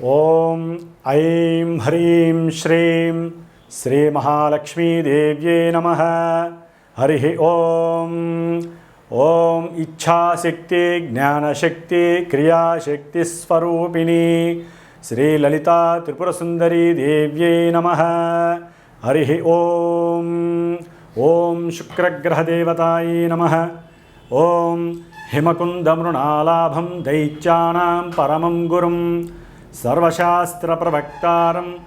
ఓం ఐం హ్రీం శ్రీం శ్రీ మహాలక్ష్మీదేవ్యే నమ. హరి ఓం. ఓం ఇచ్ఛాశక్తి జ్ఞానశక్తి క్రియాశక్తి స్వరూపిణి శ్రీలలితా త్రిపురసుందరీ దేవ్యై నమ. హరి ఓం. ఓం శుక్రగ్రహదేవతాయై నమ. ఓం హిమకుందమృణాలాభం దైత్యానాం పరమం గురుం. సర్వశాస్త్రప్రవక్తారం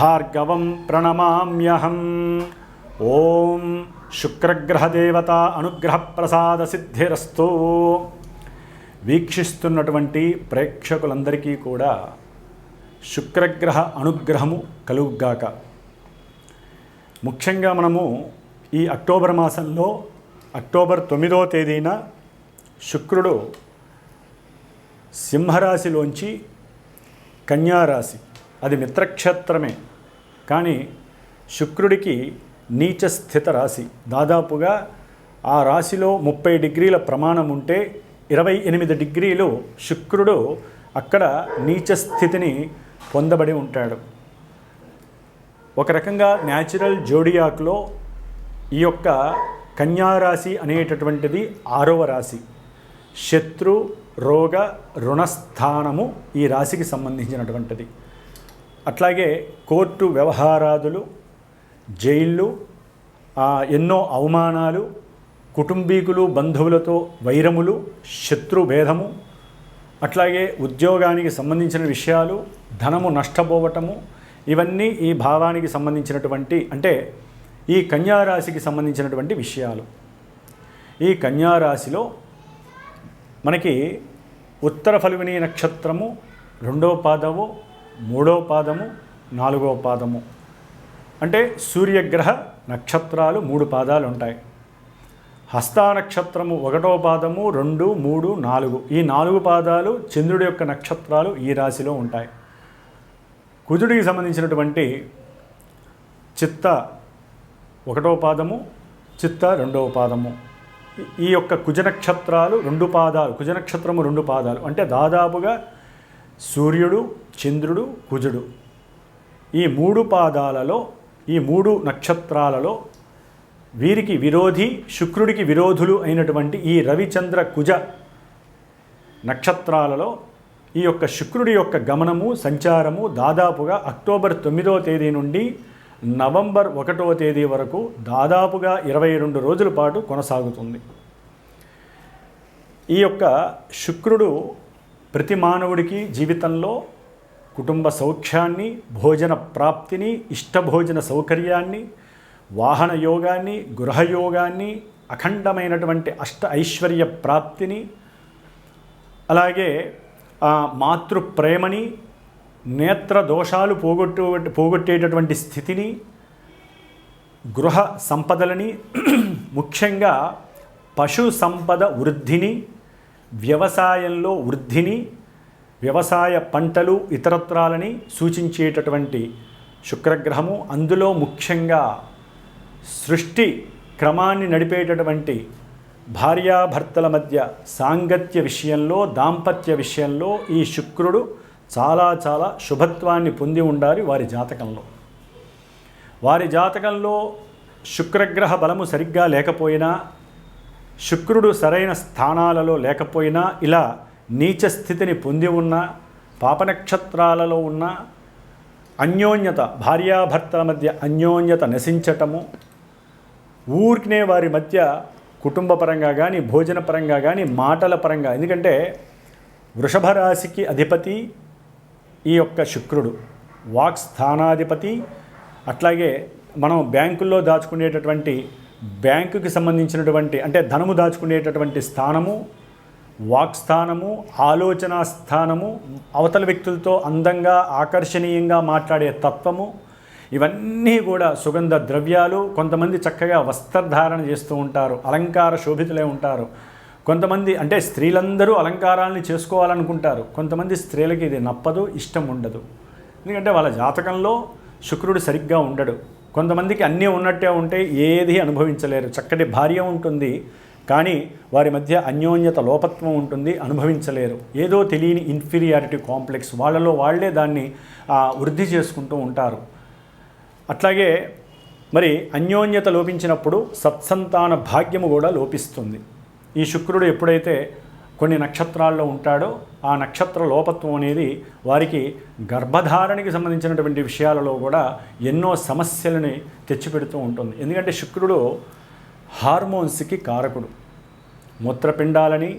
భార్గవం ప్రణమామ్యహం. ఓం శుక్రగ్రహదేవత అనుగ్రహప్రసాద సిద్ధిరస్తు వీక్షిస్తున్నటువంటి ప్రేక్షకులందరికీ కూడా శుక్రగ్రహ అనుగ్రహము కలుగుగాక. ముఖ్యంగా మనము ఈ అక్టోబర్ మాసంలో అక్టోబర్ తొమ్మిదో తేదీన శుక్రుడు సింహరాశిలోంచి కన్యారాశి. అది మిత్రక్షేత్రమే. కానీ శుక్రుడికి నీచ స్థిత రాశి. దాదాపుగా ఆ రాశిలో ముప్పై డిగ్రీల ప్రమాణం ఉంటే ఇరవై ఎనిమిది డిగ్రీలు శుక్రుడు అక్కడ నీచ స్థితిని పొందబడి ఉంటాడు. ఒక రకంగా న్యాచురల్ జోడియాక్లో ఈ యొక్క కన్యారాశి అనేటటువంటిది ఆరవ రాశి. శత్రు రోగ రుణస్థానము ఈ రాశికి సంబంధించినటువంటిది. అట్లాగే కోర్టు వ్యవహారాదులు జైళ్ళు ఎన్నో అవమానాలు కుటుంబీకులు బంధువులతో వైరములు శత్రుభేదము అట్లాగే ఉద్యోగానికి సంబంధించిన విషయాలు ధనము నష్టపోవటము ఇవన్నీ ఈ భావానికి సంబంధించినటువంటి అంటే ఈ కన్యారాశికి సంబంధించినటువంటి విషయాలు. ఈ కన్యారాశిలో మనకి ఉత్తర ఫలివిని నక్షత్రము రెండవ పాదము మూడో పాదము నాలుగవ పాదము. అంటే సూర్యగ్రహ నక్షత్రాలు మూడు పాదాలు ఉంటాయి. హస్తా నక్షత్రము ఒకటో పాదము రెండు మూడు నాలుగు. ఈ నాలుగు పాదాలు చంద్రుడి యొక్క నక్షత్రాలు ఈ రాశిలో ఉంటాయి. కుజుడికి సంబంధించినటువంటి చిత్త ఒకటో పాదము చిత్త రెండవ పాదము. ఈ- యొక్క కుజ నక్షత్రాలు రెండు పాదాలు కుజ నక్షత్రము రెండు పాదాలు. అంటే దాదాపుగా సూర్యుడు చంద్రుడు కుజుడు. ఈ మూడు పాదాలలో ఈ మూడు నక్షత్రాలలో వీరికి విరోధి శుక్రుడికి విరోధులు అయినటువంటి ఈ రవిచంద్ర కుజ నక్షత్రాలలో ఈ యొక్క శుక్రుడి యొక్క గమనము సంచారము దాదాపుగా అక్టోబర్ తొమ్మిదవ తేదీ నుండి నవంబర్ ఒకటవ తేదీ వరకు దాదాపుగా ఇరవై రెండు రోజుల పాటు కొనసాగుతుంది. ఈ యొక్క శుక్రుడు ప్రతి మానవుడికి జీవితంలో కుటుంబ సౌఖ్యాన్ని భోజన ప్రాప్తిని ఇష్టభోజన సౌకర్యాన్ని వాహన యోగాన్ని గృహయోగాన్ని అఖండమైనటువంటి అష్ట ఐశ్వర్య ప్రాప్తిని అలాగే మాతృప్రేమని మాతృ ప్రేమని నేత్ర దోషాలు పోగొట్టు పోగొట్టేటటువంటి స్థితిని గృహ సంపదలని ముఖ్యంగా పశు సంపద వృద్ధిని వ్యవసాయంలో వృద్ధిని వ్యవసాయ పంటలు ఇతరత్రాలని సూచించేటటువంటి శుక్రగ్రహము. అందులో ముఖ్యంగా సృష్టి క్రమాన్ని నడిపేటటువంటి భార్యాభర్తల మధ్య సాంగత్య విషయంలో దాంపత్య విషయంలో ఈ శుక్రుడు చాలా చాలా శుభత్వాన్ని పొంది ఉండాలి వారి జాతకంలో. వారి జాతకంలో శుక్రగ్రహ బలము సరిగ్గా లేకపోయినా శుక్రుడు సరైన స్థానాలలో లేకపోయినా ఇలా నీచ స్థితిని పొంది ఉన్న పాపనక్షత్రాలలో ఉన్న అన్యోన్యత భార్యాభర్తల మధ్య అన్యోన్యత నశించటము ఊరికినే వారి మధ్య కుటుంబ పరంగా కానీ భోజన పరంగా కానీ మాటల పరంగా ఎందుకంటే వృషభ రాశికి అధిపతి ఈ యొక్క శుక్రుడు వాక్ స్థానాధిపతి. అట్లాగే మనం బ్యాంకుల్లో దాచుకునేటటువంటి బ్యాంకుకి సంబంధించినటువంటి అంటే ధనము దాచుకునేటటువంటి స్థానము వాక్ స్థానము ఆలోచన స్థానము అవతల వ్యక్తులతో అందంగా ఆకర్షణీయంగా మాట్లాడే తత్వము ఇవన్నీ కూడా సుగంధ ద్రవ్యాలు కొంతమంది చక్కగా వస్త్రధారణ చేస్తూ ఉంటారు అలంకార శోభితులే ఉంటారు. కొంతమంది అంటే స్త్రీలందరూ అలంకారాలను చేసుకోవాలనుకుంటారు. కొంతమంది స్త్రీలకి ఇది నప్పదు ఇష్టం ఉండదు. ఎందుకంటే వాళ్ళ జాతకంలో శుక్రుడు సరిగ్గా ఉండడు. కొంతమందికి అన్నీ ఉన్నట్టే ఉంటే ఏది అనుభవించలేరు. చక్కటి భార్య ఉంటుంది కానీ వారి మధ్య అన్యోన్యత లోపత్వం ఉంటుంది అనుభవించలేరు. ఏదో తెలియని ఇన్ఫీరియారిటీ కాంప్లెక్స్ వాళ్ళలో వాళ్ళే దాన్ని వృద్ధి చేసుకుంటూ ఉంటారు. అట్లాగే మరి అన్యోన్యత లోపించినప్పుడు సత్సంతాన భాగ్యము కూడా లోపిస్తుంది. ఈ శుక్రుడు ఎప్పుడైతే కొన్ని నక్షత్రాల్లో ఉంటాడో ఆ నక్షత్ర లోపత్వం అనేది వారికి గర్భధారణకి సంబంధించినటువంటి విషయాలలో కూడా ఎన్నో సమస్యలని తెచ్చిపెడుతూ ఉంటుంది. ఎందుకంటే శుక్రుడు హార్మోన్స్కి కారకుడు. మూత్రపిండాలని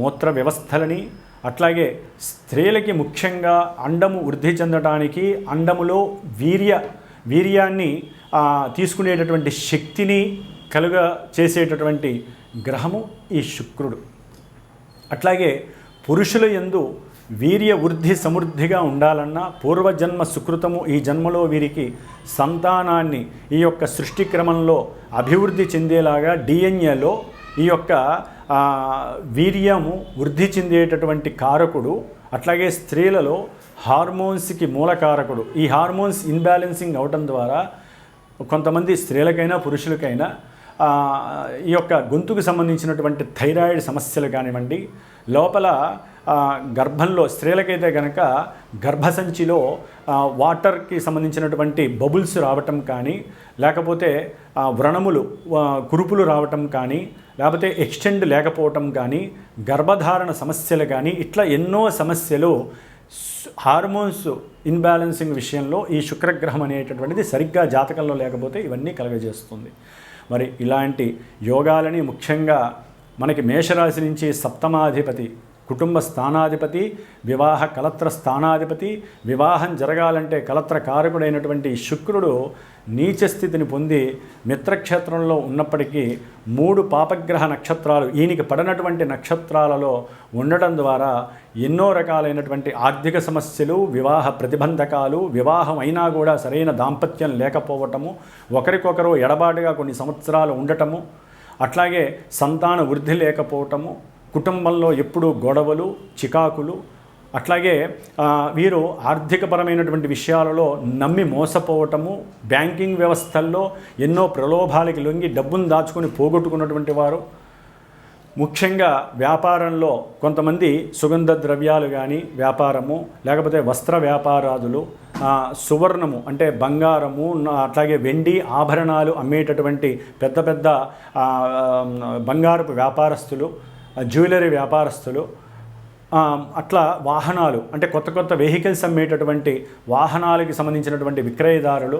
మూత్ర వ్యవస్థలని అట్లాగే స్త్రీలకి ముఖ్యంగా అండము వృద్ధి చెందడానికి అండములో వీర్య వీర్యాన్ని తీసుకునేటటువంటి శక్తిని కలుగ చేసేటటువంటి గ్రహము ఈ శుక్రుడు. అట్లాగే పురుషుల ఎందు వీర్య వృద్ధి సమృద్ధిగా ఉండాలన్నా పూర్వజన్మ సుకృతము ఈ జన్మలో వీరికి సంతానాన్ని ఈ యొక్క సృష్టి క్రమంలో అభివృద్ధి చెందేలాగా డిఎన్ఏలో ఈ యొక్క వీర్యము వృద్ధి చెందేటటువంటి కారకుడు అట్లాగే స్త్రీలలో హార్మోన్స్కి మూలకారకుడు ఈ హార్మోన్స్ ఇన్బ్యాలెన్సింగ్ అవటం ద్వారా కొంతమంది స్త్రీలకైనా పురుషులకైనా ఈ యొక్క గొంతుకు సంబంధించినటువంటి థైరాయిడ్ సమస్యలు కానివ్వండి లోపల గర్భంలో స్త్రీలకైతే కనుక గర్భసంచిలో వాటర్కి సంబంధించినటువంటి బబుల్స్ రావటం కానీ లేకపోతే వ్రణములు కురుపులు రావటం కానీ లేకపోతే ఎక్స్టెండ్ లేకపోవటం కానీ గర్భధారణ సమస్యలు కానీ ఇట్లా ఎన్నో సమస్యలు హార్మోన్స్ ఇన్బ్యాలెన్సింగ్ విషయంలో ఈ శుక్రగ్రహం అనేటటువంటిది సరిగ్గా జాతకంలో లేకపోతే ఇవన్నీ కలగజేస్తుంది. మరి ఇలాంటి యోగాలని ముఖ్యంగా మనకి మేషరాశి నుంచి సప్తమాధిపతి కుటుంబ స్థానాధిపతి వివాహ కలత్ర స్థానాధిపతి వివాహం జరగాలంటే కలత్ర కారకుడైనటువంటి శుక్రుడు నీచ స్థితిని పొంది మిత్రక్షేత్రంలో ఉన్నప్పటికీ మూడు పాపగ్రహ నక్షత్రాలు ఈయనకి పడినటువంటి నక్షత్రాలలో ఉండటం ద్వారా ఎన్నో రకాలైనటువంటి ఆర్థిక సమస్యలు వివాహ ప్రతిబంధకాలు వివాహం అయినా కూడా సరైన దాంపత్యం లేకపోవటము ఒకరికొకరు ఎడబాటుగా కొన్ని సంవత్సరాలు ఉండటము అట్లాగే సంతాన వృద్ధి లేకపోవటము కుటుంబంలో ఎప్పుడూ గొడవలు చికాకులు అట్లాగే వీరు ఆర్థికపరమైనటువంటి విషయాలలో నమ్మి మోసపోవటము బ్యాంకింగ్ వ్యవస్థల్లో ఎన్నో ప్రలోభాలకి లొంగి డబ్బును దాచుకొని పోగొట్టుకున్నటువంటి వారు. ముఖ్యంగా వ్యాపారంలో కొంతమంది సుగంధ ద్రవ్యాలు కానీ వ్యాపారము లేకపోతే వస్త్ర వ్యాపారాదులు సువర్ణము అంటే బంగారము అట్లాగే వెండి ఆభరణాలు అమ్మేటటువంటి పెద్ద పెద్ద బంగారపు వ్యాపారస్తులు జ్యువెలరీ వ్యాపారస్తులు అట్లా వాహనాలు అంటే కొత్త కొత్త వెహికల్స్ అమ్మేటటువంటి వాహనాలకి సంబంధించినటువంటి విక్రయదారులు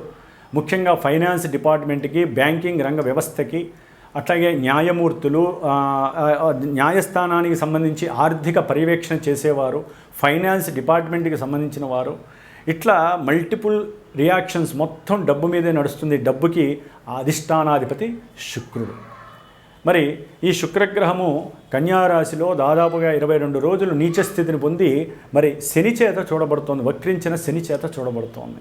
ముఖ్యంగా ఫైనాన్స్ డిపార్ట్మెంట్కి బ్యాంకింగ్ రంగ వ్యవస్థకి అట్లాగే న్యాయమూర్తులు న్యాయస్థానానికి సంబంధించి ఆర్థిక పర్యవేక్షణ చేసేవారు ఫైనాన్స్ డిపార్ట్మెంట్కి సంబంధించిన వారు ఇట్లా మల్టిపుల్ రియాక్షన్స్ మొత్తం డబ్బు మీదే నడుస్తుంది. డబ్బుకి అధిష్టానాధిపతి శుక్రుడు. మరి ఈ శుక్రగ్రహము కన్యారాశిలో దాదాపుగా ఇరవై రెండు రోజులు నీచ స్థితిని పొంది మరి శని చేత చూడబడుతోంది వక్రించిన శని చేత చూడబడుతోంది.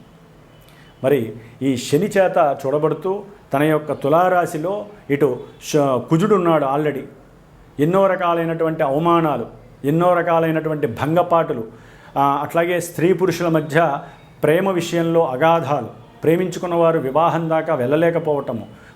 మరి ఈ శని చేత చూడబడుతూ తన యొక్క తులారాశిలో ఇటు శ- కుజుడు ఉన్నాడు ఆల్రెడీ. ఎన్నో రకాలైనటువంటి అవమానాలు ఎన్నో రకాలైనటువంటి భంగపాటులు అట్లాగే స్త్రీ పురుషుల మధ్య ప్రేమ విషయంలో అగాధాలు ప్రేమించుకున్న వారు వివాహం దాకా వెళ్ళలేకపోవటము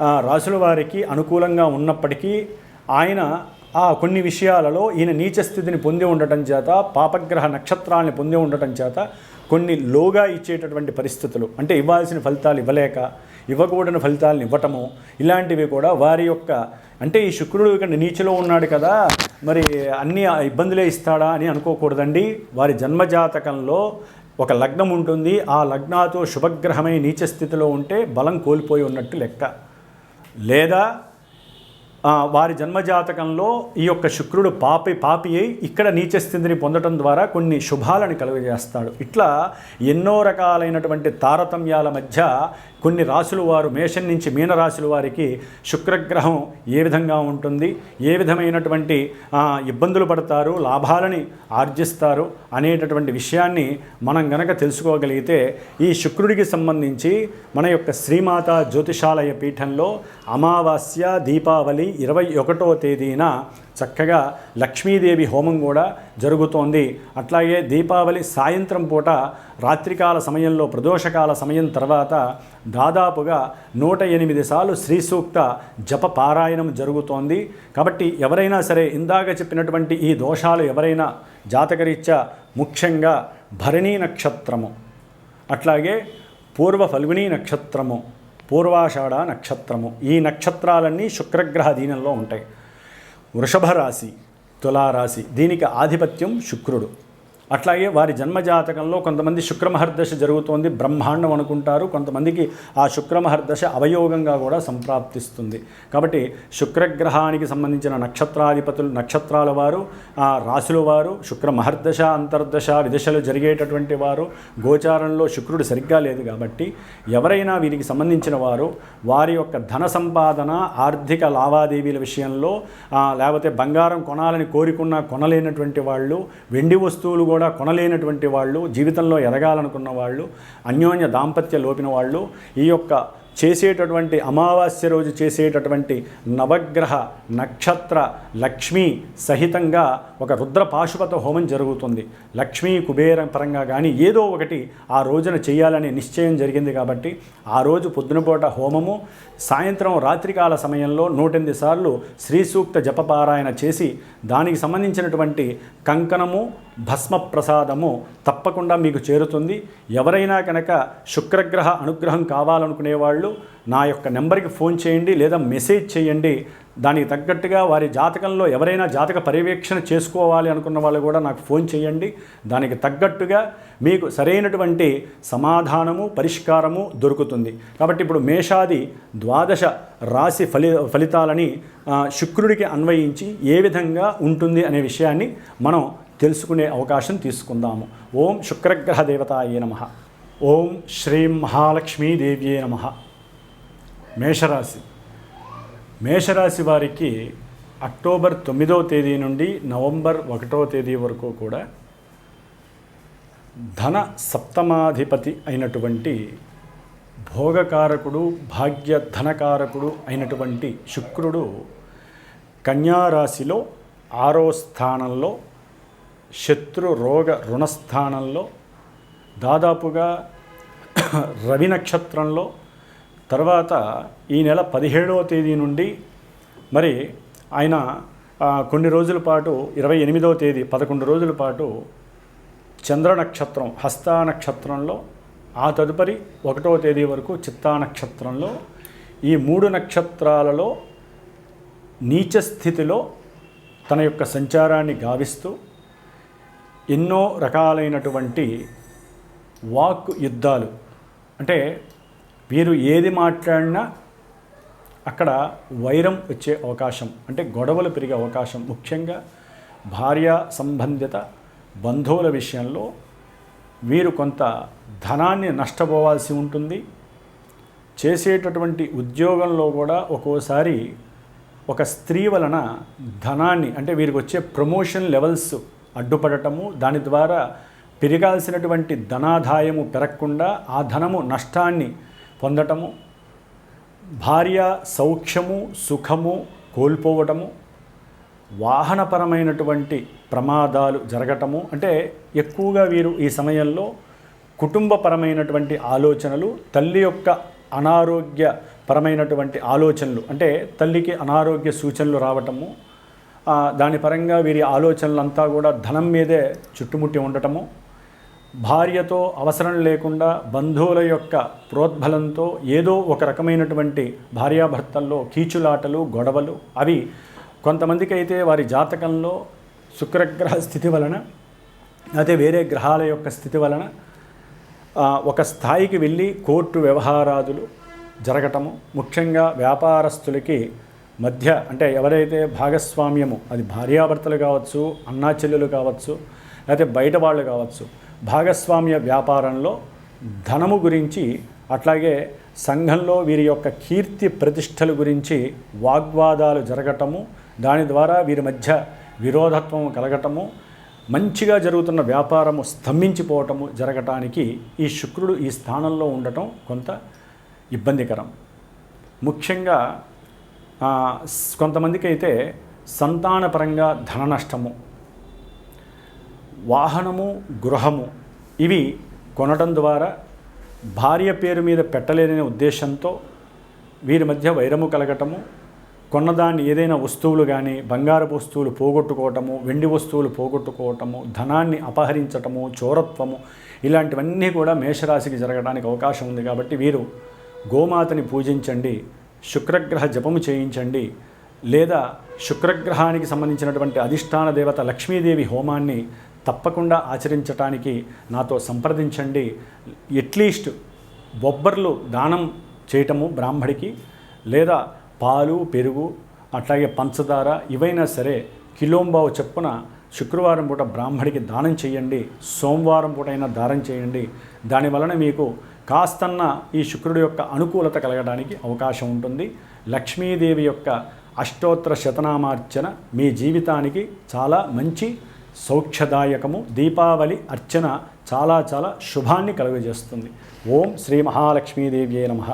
రాసుల వారికి అనుకూలంగా ఉన్నప్పటికీ ఆయన ఆ కొన్ని విషయాలలో ఈయన నీచ స్థితిని పొంది ఉండటం చేత పాపగ్రహ నక్షత్రాలని పొంది ఉండటం చేత కొన్ని లోగా ఇచ్చేటటువంటి పరిస్థితులు. అంటే ఇవ్వాల్సిన ఫలితాలు ఇవ్వలేక ఇవ్వకూడని ఫలితాలను ఇవ్వటము ఇలాంటివి కూడా వారి యొక్క అంటే ఈ శుక్రుడు ఇక్కడ నీచలో ఉన్నాడు కదా మరి అన్ని ఇబ్బందులే ఇస్తాడా అని అనుకోకూడదండి. వారి జన్మజాతకంలో ఒక లగ్నం ఉంటుంది. ఆ లగ్నాతో శుభగ్రహమై నీచ స్థితిలో ఉంటే బలం కోల్పోయి ఉన్నట్టు లెక్క. లేదా వారి జన్మజాతకంలో ఈ యొక్క శుక్రుడు పాపి పాపి అయి ఇక్కడ నీచస్థితిని పొందటం ద్వారా కొన్ని శుభాలను కలుగజేస్తాడు. ఇట్లా ఎన్నో రకాలైనటువంటి తారతమ్యాల మధ్య కొన్ని రాశుల వారు మేషం నుంచి మీనరాశుల వారికి శుక్రగ్రహం ఏ విధంగా ఉంటుంది ఏ విధమైనటువంటి ఇబ్బందులు పడతారు లాభాలని ఆర్జిస్తారు అనేటటువంటి విషయాన్ని మనం గనక తెలుసుకోగలిగితే ఈ శుక్రుడికి సంబంధించి మన యొక్క శ్రీమాత జ్యోతిషాలయ పీఠంలో అమావాస్య దీపావళి ఇరవై ఒకటో తేదీన చక్కగా లక్ష్మీదేవి హోమం కూడా జరుగుతోంది. అట్లాగే దీపావళి సాయంత్రం పూట రాత్రికాల సమయంలో ప్రదోషకాల సమయం తర్వాత దాదాపుగా నూట ఎనిమిది సార్లు శ్రీ సూక్త జప పారాయణం జరుగుతోంది. కాబట్టి ఎవరైనా సరే ఇందాక చెప్పినటువంటి ఈ దోషాలు ఎవరైనా జాతకరీత్యా ముఖ్యంగా భరణీ నక్షత్రము అట్లాగే పూర్వ ఫల్గుణీ నక్షత్రము పూర్వాషాఢ నక్షత్రము ఈ నక్షత్రాలన్నీ శుక్రగ్రహ దీనంలో ఉంటాయి. వృషభ రాశి తులారాశి దీనికి ఆధిపత్యం శుక్రుడు. అట్లాగే వారి జన్మజాతకంలో కొంతమంది శుక్రమహర్దశ జరుగుతోంది బ్రహ్మాండం అనుకుంటారు. కొంతమందికి ఆ శుక్రమహర్దశ అవయోగంగా కూడా సంప్రాప్తిస్తుంది. కాబట్టి శుక్రగ్రహానికి సంబంధించిన నక్షత్రాధిపతులు నక్షత్రాల వారు ఆ రాశుల వారు శుక్రమహర్దశ అంతర్దశ విదశలు జరిగేటటువంటి వారు గోచారంలో శుక్రుడు సరిగ్గా లేదు కాబట్టి ఎవరైనా వీరికి సంబంధించిన వారు వారి యొక్క ధన సంపాదన ఆర్థిక లావాదేవీల విషయంలో లేకపోతే బంగారం కొనాలని కోరుకున్నా కొనలేనటువంటి వాళ్ళు వెండి వస్తువులు కూడా కూడా కొనలేనటువంటి వాళ్ళు జీవితంలో ఎదగాలనుకున్న వాళ్ళు అన్యోన్య దాంపత్య లోపిన వాళ్ళు ఈ యొక్క చేసేటటువంటి అమావాస్య రోజు చేసేటటువంటి నవగ్రహ నక్షత్ర లక్ష్మీ సహితంగా ఒక రుద్ర పాశుపత హోమం జరుగుతుంది. లక్ష్మీ కుబేర పరంగా కానీ ఏదో ఒకటి ఆ రోజున చేయాలనే నిశ్చయం జరిగింది కాబట్టి ఆ రోజు పొద్దునపూట హోమము సాయంత్రం రాత్రికాల సమయంలో నూటెనిమిది సార్లు శ్రీసూక్త జపపారాయణ చేసి దానికి సంబంధించినటువంటి కంకణము భస్మ ప్రసాదము తప్పకుండా మీకు చేరుతుంది. ఎవరైనా కనుక శుక్రగ్రహ అనుగ్రహం కావాలనుకునే వాళ్ళు నా యొక్క నెంబర్కి ఫోన్ చేయండి లేదా మెసేజ్ చేయండి. దానికి తగ్గట్టుగా వారి జాతకంలో ఎవరైనా జాతక పర్యవేక్షణ చేసుకోవాలి అనుకున్న వాళ్ళు కూడా నాకు ఫోన్ చేయండి. దానికి తగ్గట్టుగా మీకు సరైనటువంటి సమాధానము పరిష్కారము దొరుకుతుంది. కాబట్టి ఇప్పుడు మేషాది ద్వాదశ రాశి ఫలి ఫలితాలని శుక్రుడికి అన్వయించి ఏ విధంగా ఉంటుంది అనే విషయాన్ని మనం తెలుసుకునే అవకాశం తీసుకుందాము. ఓం శుక్రగ్రహ దేవతాయే నమ. ఓం శ్రీం మహాలక్ష్మీదేవ్యే నమ. మేషరాశి. మేషరాశి వారికి అక్టోబర్ తొమ్మిదవ తేదీ నుండి నవంబర్ ఒకటవ తేదీ వరకు కూడా ధన సప్తమాధిపతి అయినటువంటి భోగకారకుడు భాగ్య ధనకారకుడు అయినటువంటి శుక్రుడు కన్యారాశిలో ఆరో స్థానంలో శత్రు రోగ రుణస్థానంలో దాదాపుగా రవి నక్షత్రంలో తర్వాత ఈ నెల పదిహేడవ తేదీ నుండి మరి ఆయన కొన్ని రోజుల పాటు ఇరవై ఎనిమిదవ తేదీ పదకొండు రోజుల పాటు చంద్ర నక్షత్రం హస్తా నక్షత్రంలో ఆ తదుపరి ఒకటవ తేదీ వరకు చిత్తా నక్షత్రంలో ఈ మూడు నక్షత్రాలలో నీచ స్థితిలో తన యొక్క సంచారాన్ని గావిస్తూ ఎన్నో రకాలైనటువంటి వాక్ యుద్ధాలు. అంటే వీరు ఏది మాట్లాడినా అక్కడ వైరం వచ్చే అవకాశం అంటే గొడవలు పెరిగే అవకాశం. ముఖ్యంగా భార్య సంబంధిత బంధువుల విషయంలో వీరు కొంత ధనాన్ని నష్టపోవాల్సి ఉంటుంది. చేసేటటువంటి ఉద్యోగంలో కూడా ఒక్కోసారి ఒక స్త్రీ వలన ధనాన్ని అంటే వీరికి వచ్చే ప్రమోషన్ లెవెల్స్ అడ్డుపడటము దాని ద్వారా పెరగాల్సినటువంటి ధనాదాయము పెరగకుండా ఆ ధనము నష్టాన్ని పొందటము భార్య సౌఖ్యము సుఖము కోల్పోవటము వాహనపరమైనటువంటి ప్రమాదాలు జరగటము అంటే ఎక్కువగా వీరు ఈ సమయంలో కుటుంబపరమైనటువంటి ఆలోచనలు తల్లి యొక్క అనారోగ్య పరమైనటువంటి ఆలోచనలు అంటే తల్లికి అనారోగ్య సూచనలు రావటము దాని పరంగా వీరి ఆలోచనలంతా కూడా ధనం మీదే చుట్టుముట్టి ఉండటము భార్యతో అవసరం లేకుండా బంధువుల యొక్క ప్రోద్బలంతో ఏదో ఒక రకమైనటువంటి భార్యాభర్తల్లో కీచులాటలు గొడవలు అవి కొంతమందికి అయితే వారి జాతకంలో శుక్రగ్రహ స్థితి వలన అయితే వేరే గ్రహాల యొక్క స్థితి వలన ఒక స్థాయికి వెళ్ళి కోర్టు వ్యవహారాదులు జరగటము ముఖ్యంగా వ్యాపారస్తులకి మధ్య అంటే ఎవరైతే భాగస్వామ్యము అది భార్యాభర్తలు కావచ్చు అన్నా చెల్లెలు కావచ్చు లేకపోతే బయట వాళ్ళు కావచ్చు భాగస్వామ్య వ్యాపారంలో ధనము గురించి అట్లాగే సంఘంలో వీరి యొక్క కీర్తి ప్రతిష్టల గురించి వాగ్వాదాలు జరగటము దాని ద్వారా వీరి మధ్య విరోధత్వం కలగటము మంచిగా జరుగుతున్న వ్యాపారము స్తంభించిపోవటము జరగటానికి ఈ శుక్రుడు ఈ స్థానంలో ఉండటం కొంత ఇబ్బందికరం. ముఖ్యంగా కొంతమందికి అయితే సంతానపరంగా ధన నష్టము వాహనము గృహము ఇవి కొనడం ద్వారా భార్య పేరు మీద పెట్టలేని ఉద్దేశంతో వీరి మధ్య వైరము కలగటము కొన్నదాన్ని ఏదైనా వస్తువులు కానీ బంగారపు వస్తువులు పోగొట్టుకోవటము వెండి వస్తువులు పోగొట్టుకోవటము ధనాన్ని అపహరించటము చోరత్వము ఇలాంటివన్నీ కూడా మేషరాశికి జరగడానికి అవకాశం ఉంది కాబట్టి వీరు గోమాతని పూజించండి. శుక్రగ్రహ జపము చేయించండి. లేదా శుక్రగ్రహానికి సంబంధించినటువంటి అధిష్టాన దేవత లక్ష్మీదేవి హోమాన్ని తప్పకుండా ఆచరించటానికి నాతో సంప్రదించండి. ఎట్లీస్ట్ బొబ్బర్లు దానం చేయటము బ్రాహ్మడికి లేదా పాలు పెరుగు అట్లాగే పంచదార ఇవైనా సరే కిలోంబావు చెప్పున శుక్రవారం పూట బ్రాహ్మడికి దానం చేయండి. సోమవారం పూట అయినా దానం చేయండి. దానివలన మీకు కాస్తన్న ఈ శుక్రుడి యొక్క అనుకూలత కలగడానికి అవకాశం ఉంటుంది. లక్ష్మీదేవి యొక్క అష్టోత్తర శతనామార్చన మీ జీవితానికి చాలా మంచి సౌఖ్యదాయకము. దీపావళి అర్చన చాలా చాలా శుభాన్ని కలుగజేస్తుంది. ఓం శ్రీ మహాలక్ష్మీదేవ్యే నమః.